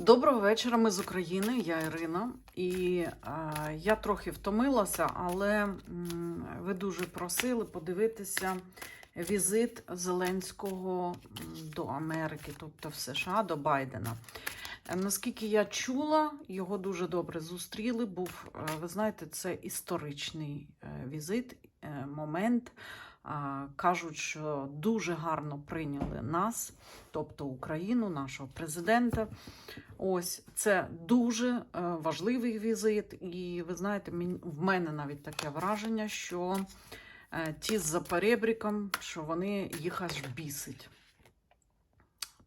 Доброго вечора, ми з України, я Ірина. І е, я трохи втомилася, але м, ви дуже просили подивитися візит Зеленського до Америки, тобто в США до Байдена. Е, Наскільки я чула, його дуже добре зустріли. Був, е, ви знаєте, це історичний е, візит, момент. Кажуть, що дуже гарно прийняли нас, тобто Україну, нашого президента. Ось це дуже е, важливий візит, і ви знаєте, в мене навіть таке враження, що е, ті з перебріком, що вони їх аж бісить.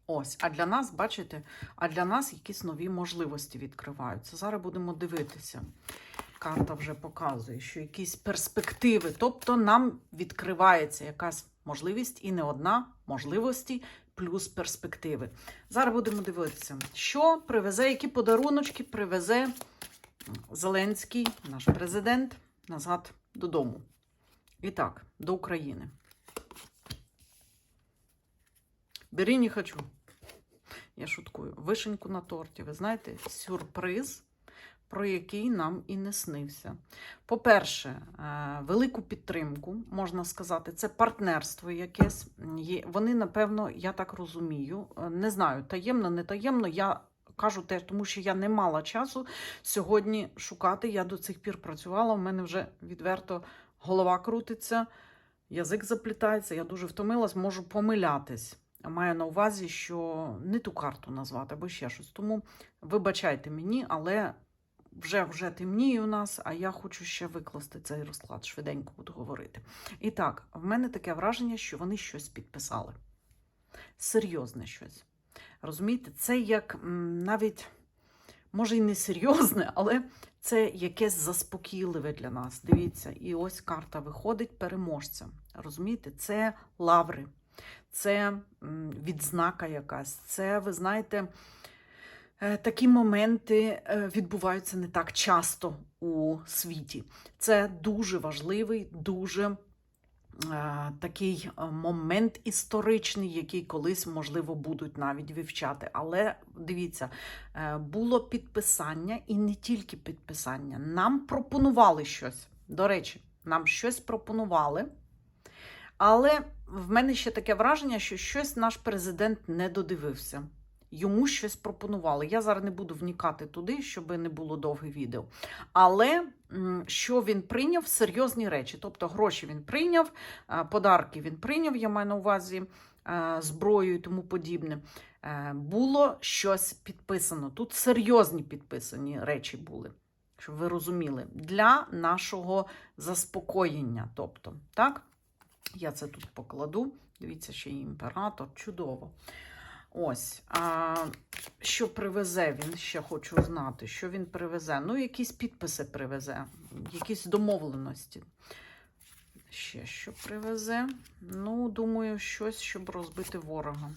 Ось, а для нас, бачите, а для нас якісь нові можливості відкриваються. Зараз будемо дивитися. Карта вже показує, що якісь перспективи, тобто нам відкривається якась можливість і не одна можливості плюс перспективи. Зараз будемо дивитися, що привезе, які подаруночки привезе Зеленський, наш президент, назад додому. І так, до України. Бери не хочу. Я шуткую. Вишеньку на торті. Ви знаєте, сюрприз, про який нам і не снився. По-перше, е, велику підтримку, можна сказати, це партнерство якесь. Вони, напевно, я так розумію, е, не знаю, таємно, не таємно. Я кажу те, тому що я не мала часу сьогодні шукати. Я до цих пір працювала. У мене вже відверто голова крутиться, язик заплітається. Я дуже втомилась, можу помилятись. Маю на увазі, що не ту карту назвати або ще щось. Тому вибачайте мені, але вже вже темніє у нас, а я хочу ще викласти цей розклад. Швиденько буду говорити. І так, в мене таке враження, що вони щось підписали. Серйозне щось. Розумієте, це як навіть, може, і не серйозне, але це якесь заспокійливе для нас. Дивіться, і ось карта виходить переможця. Розумієте, це лаври, це відзнака якась. Це, ви знаєте, такі моменти е, відбуваються не так часто у світі. Це дуже важливий, дуже е, такий е, момент історичний, який колись, можливо, будуть навіть вивчати. Але дивіться, е, було підписання і не тільки підписання. Нам пропонували щось. До речі, нам щось пропонували. Але в мене ще таке враження, що щось наш президент не додивився. Йому щось пропонували. Я зараз не буду вникати туди, щоб не було довге відео. Але що він прийняв серйозні речі. Тобто гроші він прийняв, е, подарки він прийняв, я маю на увазі е, зброю і тому подібне. Е, Було щось підписано. Тут серйозні підписані речі були, щоб ви розуміли, для нашого заспокоєння. Тобто, так? Я це тут покладу. Дивіться, ще й імператор. Чудово. Ось. А, що привезе він? Ще хочу знати, що він привезе. Ну, якісь підписи привезе, якісь домовленості. Ще що привезе? Ну, думаю, щось, щоб розбити ворога.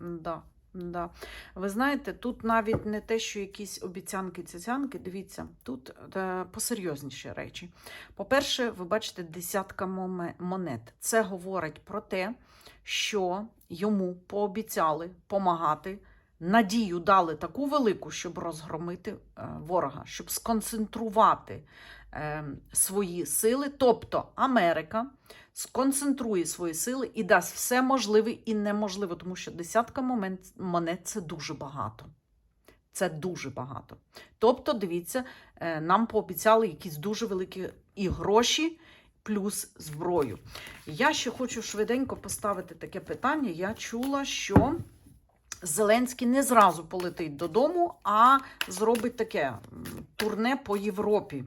Да, да. Ви знаєте, тут навіть не те, що якісь обіцянки, цяцянки, дивіться, тут е, посерйозніші речі. По-перше, ви бачите десятка монет. Це говорить про те, що йому пообіцяли помагати, надію дали таку велику, щоб розгромити е, ворога, щоб сконцентрувати е, свої сили. Тобто Америка сконцентрує свої сили і дасть все можливе і неможливе, тому що десятка монет це дуже багато. Це дуже багато. Тобто, дивіться, е, нам пообіцяли якісь дуже великі і гроші, плюс зброю. Я ще хочу швиденько поставити таке питання. Я чула, що Зеленський не зразу полетить додому, а зробить таке турне по Європі.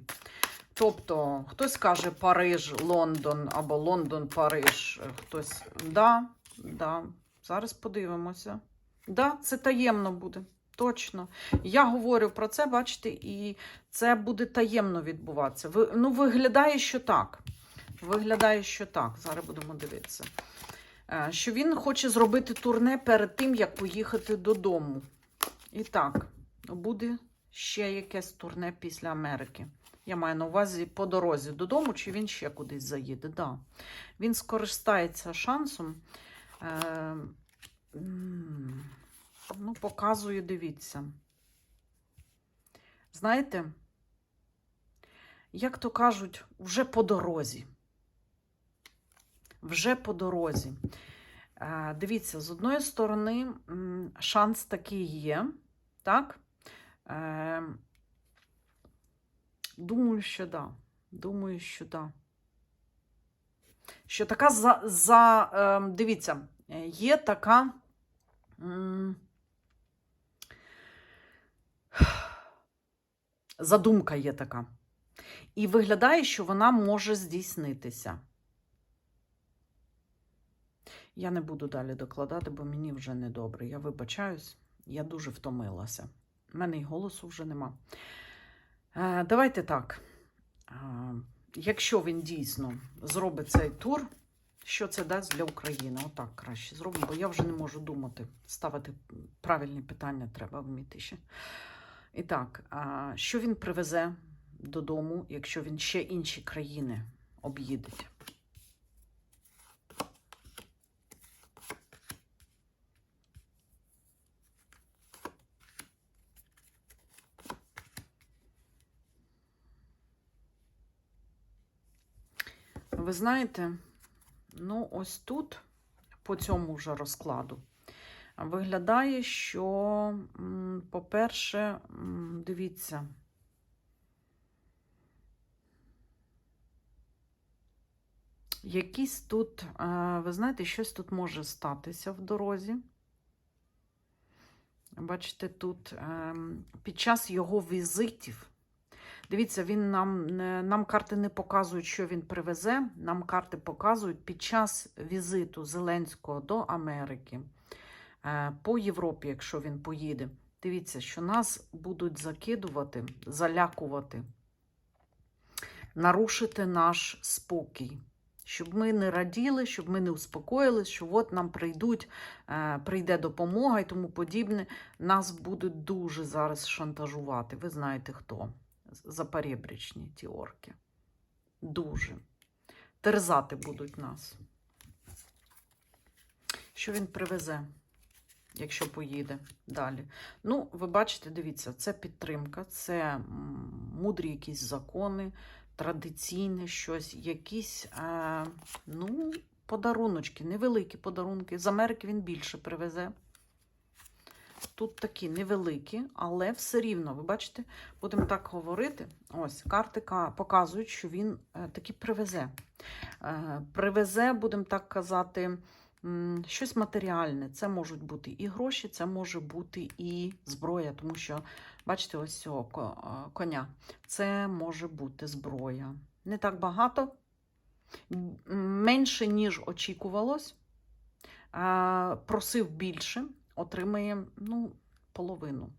Тобто, хтось каже Париж, Лондон або Лондон, Париж. е, Хтось. Да, да. Зараз подивимося. Да, це таємно буде. Точно. Я говорю про це, бачите, і це буде таємно відбуватися. Ви, ну, виглядає, що так. Виглядає, що так. Зараз будемо дивитися. Е, Що він хоче зробити турне перед тим, як поїхати додому. І так, буде ще якесь турне після Америки. Я маю на увазі по дорозі додому, чи він ще кудись заїде. Да. Він скористається шансом. Е, Ну, показую, дивіться. Знаєте, як то кажуть, вже по дорозі. Вже по дорозі. Е, Дивіться, з одної сторони, шанс такий є, так? Е, Думаю, що да. Думаю, що да. Що така за, за е, дивіться, є така. Задумка є така. І виглядає, що вона може здійснитися. Я не буду далі докладати, бо мені вже недобре. Я вибачаюсь, я дуже втомилася. У мене й голосу вже нема. Е, давайте так. Е, якщо він дійсно зробить цей тур, що це дасть для України? Отак краще зробимо, бо я вже не можу думати. Ставити правильні питання треба вміти ще. І так, а що він привезе додому, якщо він ще інші країни об'їдеть? Ви знаєте, ну ось тут, по цьому вже розкладу, виглядає, що, по-перше, дивіться. Якісь тут, е, ви знаєте, щось тут може статися в дорозі. Бачите, тут ем, під час його візитів. Дивіться, він нам, нам карти не показують, що він привезе. Нам карти показують під час візиту Зеленського до Америки, е, по Європі, якщо він поїде. Дивіться, що нас будуть закидувати, залякувати, нарушити наш спокій. Щоб ми не раділи, щоб ми не успокоїлись, що от нам прийдуть, е, прийде допомога і тому подібне. Нас будуть дуже зараз шантажувати. Ви знаєте хто? Запорєбрічні ті орки. Дуже. Терзати будуть нас. Що він привезе, якщо поїде далі? Ну, ви бачите, дивіться, це підтримка, це мудрі якісь закони, традиційне щось, якісь, е, ну, подаруночки, невеликі подарунки. З Америки він більше привезе. Тут такі невеликі, але все рівно, ви бачите, будемо так говорити. Ось, картика показують, що він е, таки привезе. Е, привезе, будемо так казати, щось матеріальне. Це можуть бути і гроші, це може бути і зброя, тому що, бачите, ось цього е, коня. Це може бути зброя. Не так багато, менше, ніж очікувалось. Просив більше, отримає ну, половину.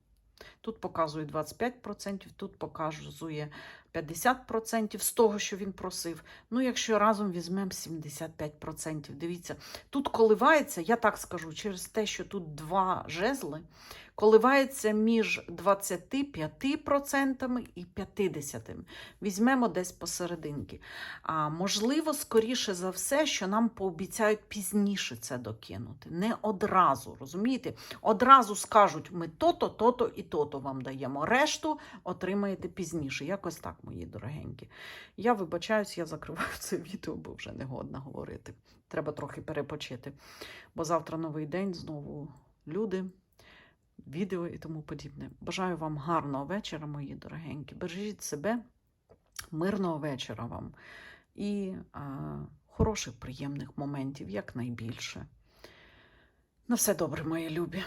Тут показує 25%, тут показує 50% з того, що він просив. Ну, якщо разом візьмемо 75%. Дивіться, тут коливається, я так скажу, через те, що тут два жезли, коливається між 25% і 50%. Візьмемо десь посерединки. А можливо, скоріше за все, що нам пообіцяють пізніше це докинути. Не одразу, розумієте? Одразу скажуть, ми то-то, то-то і то-то вам даємо. Решту отримаєте пізніше. Якось так, мої дорогенькі. Я вибачаюсь, я закриваю це відео, бо вже не годна говорити. Треба трохи перепочити. Бо завтра новий день, знову люди, відео і тому подібне. Бажаю вам гарного вечора, мої дорогенькі. Бережіть себе, мирного вечора вам і а, хороших, приємних моментів, якнайбільше. На все добре, мої любі.